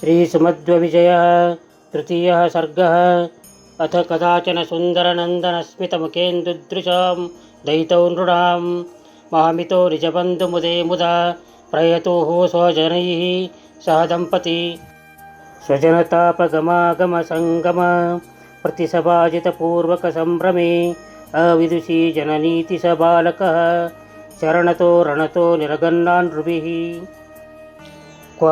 श्रीसुमध्वविजयः तृतीयः सर्गः। अथ कदाचन सुन्दरनन्दनस्मितमुखेन्दुदृशां दयितौ नृणां मामितो निजबन्धुमुदे मुदा प्रयतोः स्वजनैः सह दम्पती। स्वजनतापगमागमसङ्गम प्रतिसभाजितपूर्वकसम्भ्रमे अविदुषी जननीति स बालकः शरणतो रणतो निरगन्नानृभिः। क्व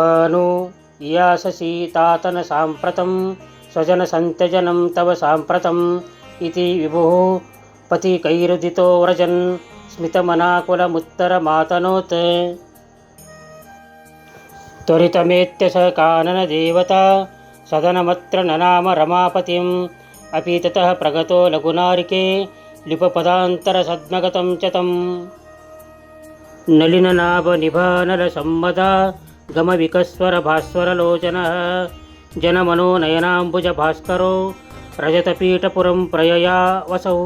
नु याससि तातन साम्प्रतं स्वजनसन्त्यजनं तव साम्प्रतम् इति विभुः पथिकैरुदितो व्रजन् स्मितमनाकुलमुत्तरमातनोत्। त्वरितमेत्य स काननदेवता सदनमत्र ननाम रमापतिम् अपि ततः प्रगतो लघुनारिके लिपपदान्तरसद्मगतं च तम्। नलिननाभनिभानलसम्मदा గమవికస్వర భాస్వరలోచన జనమనో నయనాంబుజ భాస్కరో రజతపీఠపురం ప్రయయావసౌ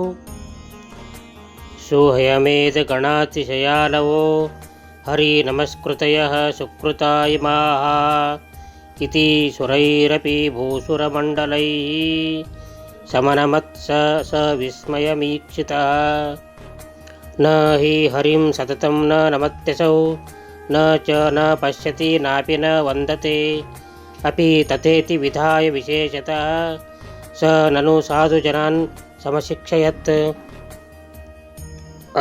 గణాతిశయాలవో హరి నమస్కృతయ సుకృతాయ మాహ ఇది సురైరపి భూసురమండలై సమనమత్స స విస్మయమీక్షిత న హి హరిం సతతం న నమత్యసౌ न च न पश्यति नापि न वन्दते अपि तथेति विधाय विशेषतः स ननु साधुजनान् समशिक्षयत्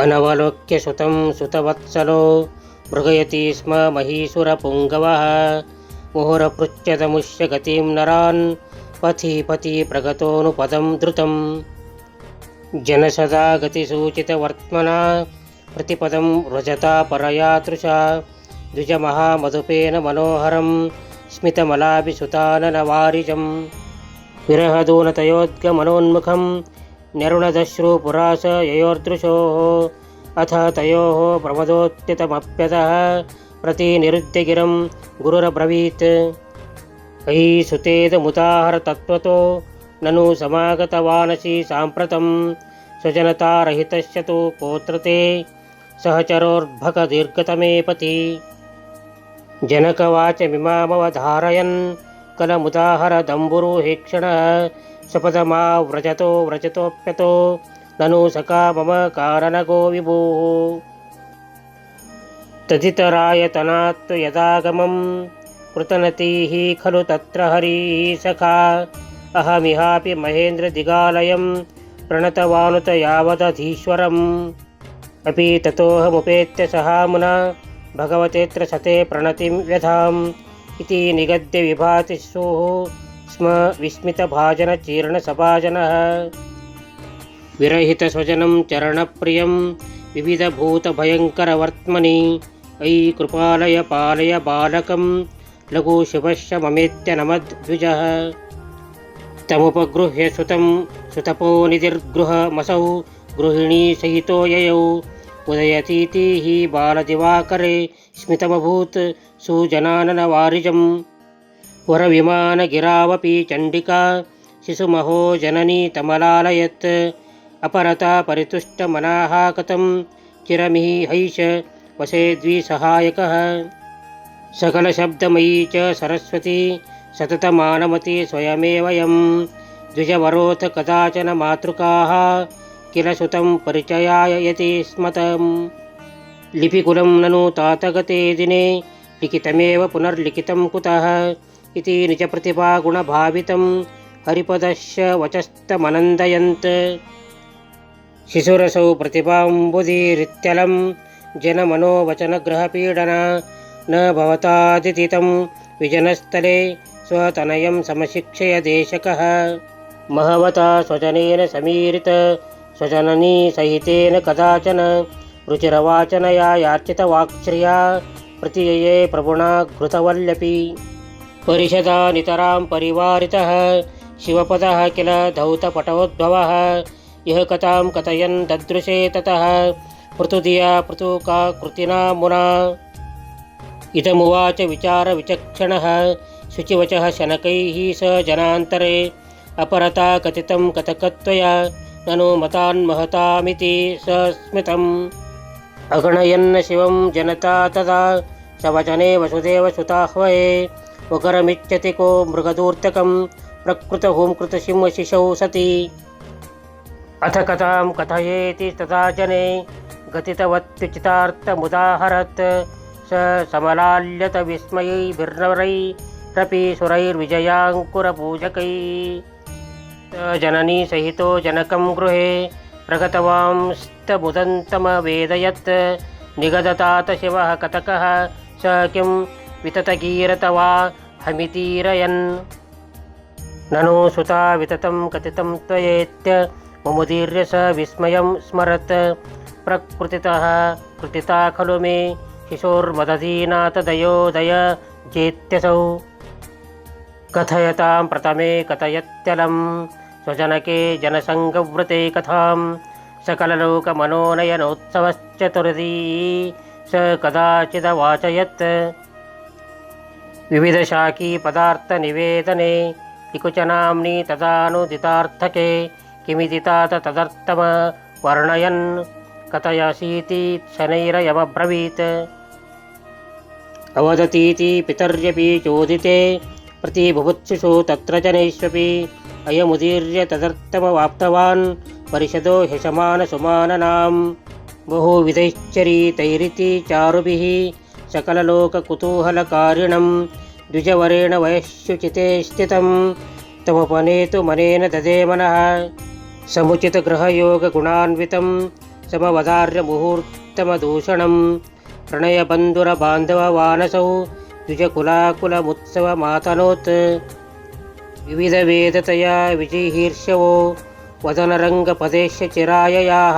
अनवलोक्य सुतं सुतवत्सलो मृगयति स्म महीसुरपुङ्गवः मुहुरपृच्छदमुष्य गतिं नरान् पथि पथि प्रगतोऽनुपदं द्रुतं जनसदा गतिसूचितवर्त्मना प्रतिपदं व्रजता परया तृषा द्विजमहामधुपेन मनोहरं स्मितमलाभिसुताननवारिजं विरहदूनतयोद्गमनोन्मुखं न्यरुणदश्रुपुरास ययोर्दृशोः अथ तयोः प्रमदोत्थितमप्यतः प्रतिनिरुद्यगिरं गुरुरब्रवीत् अयि सुतेदमुदाहरतत्त्वतो ननु समागतवानसि साम्प्रतं स्वजनतारहितस्य तु कोत्र ते सहचरोर्भकदीर्घतमे पथि जनकवाचमिमामवधारयन् कलमुदाहरदम्बुरुहेक्षणः सपदमाव्रजतो व्रजतोऽप्यतो ननु सखा मम कारणगो विभुः तदितरायतनात्तु यदागमं कृतनतीः खलु तत्र हरिः सखा अहमिहापि महेन्द्रदिगालयं प्रणतवानुत यावदधीश्वरम् अपि ततोऽहमुपेत्य सहामुना भगवतेऽत्र सते प्रणतिं व्यधाम् इति निगद्य विभाति स्युः स्म विस्मितभाजनचीर्णसभाजनः विरहितस्वजनं चरणप्रियं विविधभूतभयङ्करवर्त्मनि अयि कृपालय पालय बालकं लघुशुभश्च ममेत्य नमद्विजः तमुपगृह्य सुतं सुतपोनिधिर्गृहमसौ गृहिणीसहितो ययौ उदयतीति हि बालदिवाकरे स्मितमभूत् सुजनाननवारिजं वरविमानगिरावपि चण्डिका शिशुमहो जननी तमलालयत्। अपरता परितुष्टमनाः हैष वसे द्विसहायकः। सकलशब्दमयी च सरस्वती सततमानमति स्वयमेवयं द्विजवरोऽथ कदाचन मातृकाः किल सुतं परिचयाय यति स्मतम् लिपिकुलं ननु तातगते दिने लिखितमेव पुनर्लिखितं कुतः इति निजप्रतिभागुणभावितं हरिपदस्य वचस्तमनन्दयन्त् शिशुरसौ प्रतिभाम्बुधिरित्यलं जनमनोवचनग्रहपीडना न भवतादितितं विजनस्थले स्वतनयं समशिक्षय देशकः महवता स्वजनेन समीरित సజననీ సహితేన కదాచన రుచిరవాచనయా యార్చితవాక్ష్ర్యా ప్రతియయే ప్రభుణా ఘృతవల్యపి పరిషదా నితరాం పరివారిత శివపద కిల ధౌతపటోద్భవ ఇహ కథాం కథయన్ దదృశే తత పృతుదియా పృతుకా కృతినా మునా ఇదమువాచ విచార విచక్షణ శుచివచ శనకై స జనాంతరే అపరతా కథితం కథకత్వయా ननु मतान्महतामिति स स्मितम् अगणयन्न शिवं जनता तदा स वचने वसुदेवसुताह्वये उकरमिच्छति को मृगदूर्तकं प्रकृतहुंकृतसिंहशिशौ सति। अथ कथां कथयेति तथा जने गतितवत्युचितार्थमुदाहरत्। स समलाल्यत विस्मयैर्भिर्नरैरपि सुरैर्विजयाङ्कुरपूजकै जननी सहितो जनकं गृहे प्रगतवांस्तमुदन्तमवेदयत् निगदतात शिवः कतकः, स किं विततगीरत वा हमितीरयन्। ननु सुता विततं कथितं त्वयेत्य मुमुदीर्य स विस्मयं स्मरत्। प्रकृतितः कृतिता खलु मे शिशोर्मदधीनाथदयोदय जेत्यसौ। कथयतां प्रथमे कथयत्यलं स्वजनके जनसङ्गव्रते कथां सकललोकमनोनयनोत्सवश्चतुर्दी स कदाचिदवाचयत् विविधशाकीपदार्थनिवेदने इकुचनाम्नि तदानुदितार्थके किमिति तात तदर्थम वर्णयन् कथयसीति शनैरयमब्रवीत् अवदतीति पितर्यपि चोदिते प्रतिबुभुत्सुषु तत्र जनैष्वपि अयमुदीर्य तदर्थमवाप्तवान् परिषदो ह्यशमानसुमाननां बहुविधैश्चरीतैरिति चारुभिः सकललोककुतूहलकारिणं द्विजवरेण वयश्युचिते स्थितं तमुपनेतु मनेन ददे मनः समुचितगृहयोगगुणान्वितं समवदार्यमुहूर्तमदूषणं प्रणयबन्धुरबान्धववानसौ द्विजकुलाकुलमुत्सवमातनोत् विविधवेदतया विजिहीर्षवो वदनरङ्गपदेश्य चिराययाः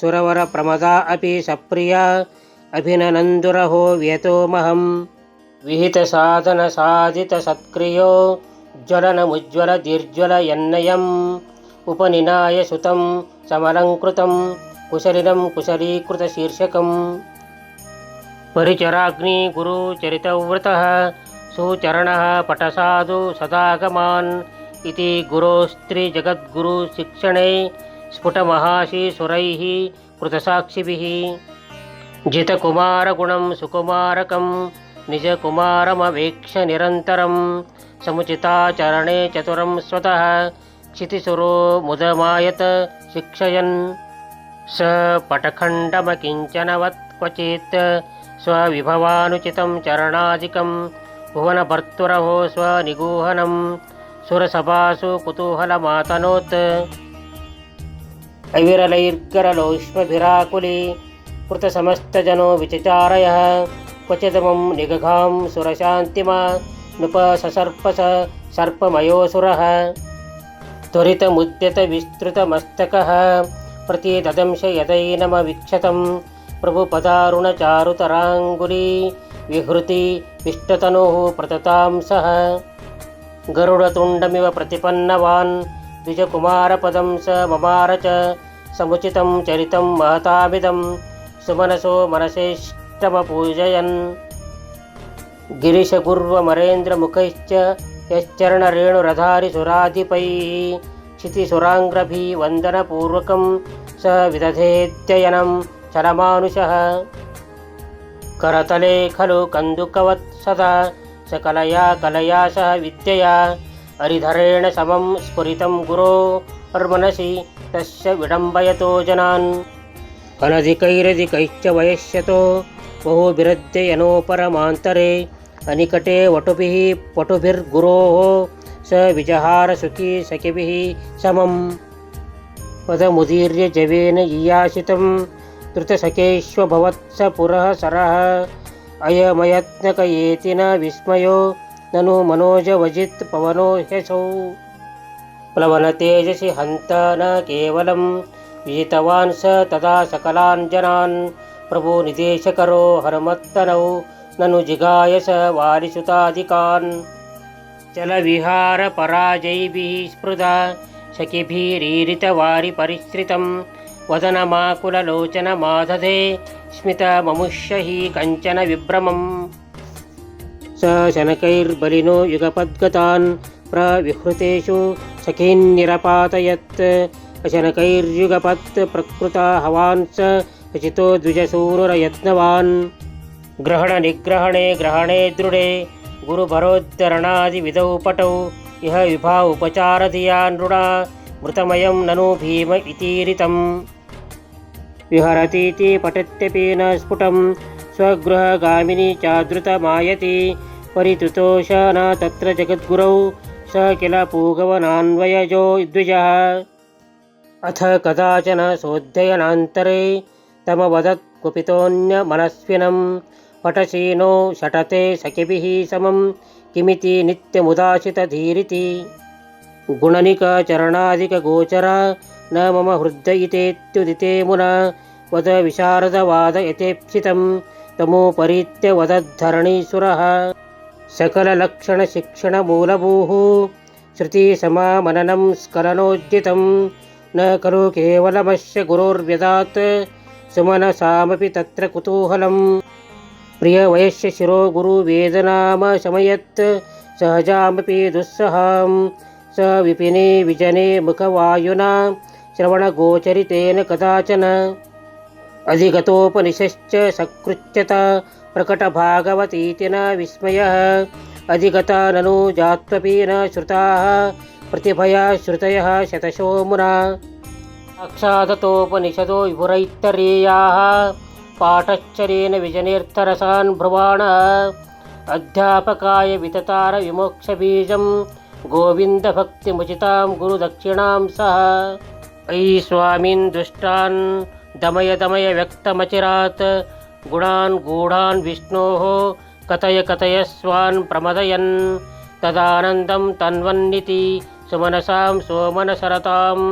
सुरवरप्रमदा अपि सप्रिया अभिननन्दुरहो व्यतोमहं विहितसाधनसाधितसत्क्रियो ज्वलनमुज्ज्वलदीर्ज्वलयन्नयम् उपनिनाय सुतं समलङ्कृतं कुशलिनं कुशलीकृतशीर्षकम् परिचराग्नि गुरुचरितव्रतः सुचरणः पटसाधु सदागमान् इति गुरोस्त्रिजगद्गुरुशिक्षणे स्फुटमहाशिसुरैः कृतसाक्षिभिः। जितकुमारगुणं सुकुमारकं निजकुमारमवेक्ष निरन्तरं समुचिताचरणे चतुरं स्वतः क्षितिसुरो मुदमायत शिक्षयन्। स पटखण्डमकिञ्चनवत् क्वचित् स्वविभवानुचितं चरणादिकं భువనభర్తురహో స్వనిగూహనం సురసభాసు కుతూహలమాతనోత్ అవిరలైర్గరలోష్మభిరాకులి కృతసమస్తజనో విచచారయ క్వచితమం నిగఘాం సురశాంతిమ నృప ససర్పస సర్పమయోసుర త్వరితముద్యత విస్తృతమస్తక ప్రతిదదంశ యదైనమవీక్షతం ప్రభుపదారుణచారుతరాంగులీ విహృతి विष्टतनुः प्रततां सः गरुडतुण्डमिव प्रतिपन्नवान् द्विजकुमारपदं स ममार च समुचितं चरितं महतामिदं सुमनसो मनसेष्टमपूजयन् गिरिशगुर्वमरेन्द्रमुखैश्च यश्चरणरेणुरधारिसुराधिपैः क्षितिसुराङ्ग्रभिवन्दनपूर्वकं स विदधेत्ययनं चलमानुषः करतले खलु कन्दुकवत् सदा सकलया कलया सह विद्यया हरिधरेण समं स्फुरितं गुरोर्मनसि तस्य विडम्बयतो जनान् अनधिकैरधिकैश्च वयस्यतो बहुभिरद्ययनोपरमान्तरे अनिकटे वटुभिः पटुभिर्गुरोः स विजहारसुखी सखिभिः समं पदमुदीर्य जवेन ईयाशितं धृतसखेष्वभवत्स पुरः सरः। अयमयत्नकयेति न विस्मयो ननु मनोजवजित् पवनो ह्यसौ। प्लवनतेजसि हन्त न केवलं विजितवान् स तदा सकलान् जनान्। प्रभुनिदेशकरो हरमत्तनौ ननु जिगाय स वारिसुतादिकान् चलविहारपराजैभिः स्पृधा सखिभिरीरितवारिपरिश्रितं वदनमाकुललोचनमादधे स्मितममुष्य हि कञ्चन विभ्रमम् स शनकैर्बलिनो युगपद्गतान् प्रविहृतेषु सखीन्निरपातयत् अशनकैर्युगपत् प्रकृता हवान् स रचितो द्विजसूनुरयत्नवान् ग्रहणनिग्रहणे ग्रहणे दृढे गुरुभरोद्धरणादिविधौ पटौ इह विभा उपचारधिया नृणा मृतमयं ननु भीम इतीरितम् विहरतीति पठत्यपि न स्फुटं स्वगृहगामिनी चादृतमायति परितुतोष न तत्र जगद्गुरौ स किल पूगवनान्वयजो द्विजः अथ कदाचन सोऽध्ययनान्तरे तमवदत् कुपितोऽन्यमनस्विनं पटशीनो शटते सखिभिः समं किमिति नित्यमुदाशितधीरिति गुणनिकचरणादिकगोचरा न मम हृदयितेत्युदिते मुना। वद विशारदवाद यथेप्सितं तमोपरीत्य वदद्धरणीसुरः सकललक्षणशिक्षणमूलभूः श्रुतिसमामननं स्खलनोद्यतं न खलु केवलमस्य गुरोर्व्यदात् सुमनसामपि तत्र कुतूहलम्। प्रियवयस्य शिरो गुरुवेदनाम शमयत् सहजामपि दुस्सहां स विपिने विजने मुखवायुना श्रवणगोचरितेन कदाचन अधिगतोपनिषश्च सकृच्यत प्रकटभागवतीति न विस्मयः अधिगता ननु जात्वपि न श्रुताः प्रतिभया श्रुतयः शतशो मुना साक्षादतोपनिषदो विपुरैत्तरीयाः पाठश्चरेण विजनेऽर्थरसान् ब्रुवाणः अध्यापकाय विततार विमोक्षबीजं गोविन्दभक्तिमुचितां गुरुदक्षिणां सः अयि स्वामिन् दुष्टान् दमय दमय व्यक्तमचिरात् गुणान् गूढान् विष्णोः कथय कथय स्वान् प्रमदयन् तदानन्दं तन्वन्निति सुमनसां सोमनसरताम्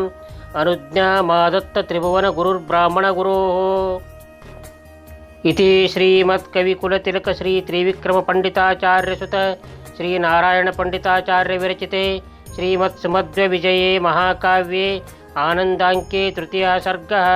अनुज्ञामादत्त त्रिभुवनगुरुर्ब्राह्मणगुरोः इति श्रीमत्कविकुलतिलक श्री त्रिविक्रमपण्डिताचार्यसुत श्रीनारायणपण्डिताचार्यविरचिते श्रीमत्सुमध्वविजये महाकाव्ये आनन्दाङ्के तृतीयः सर्गः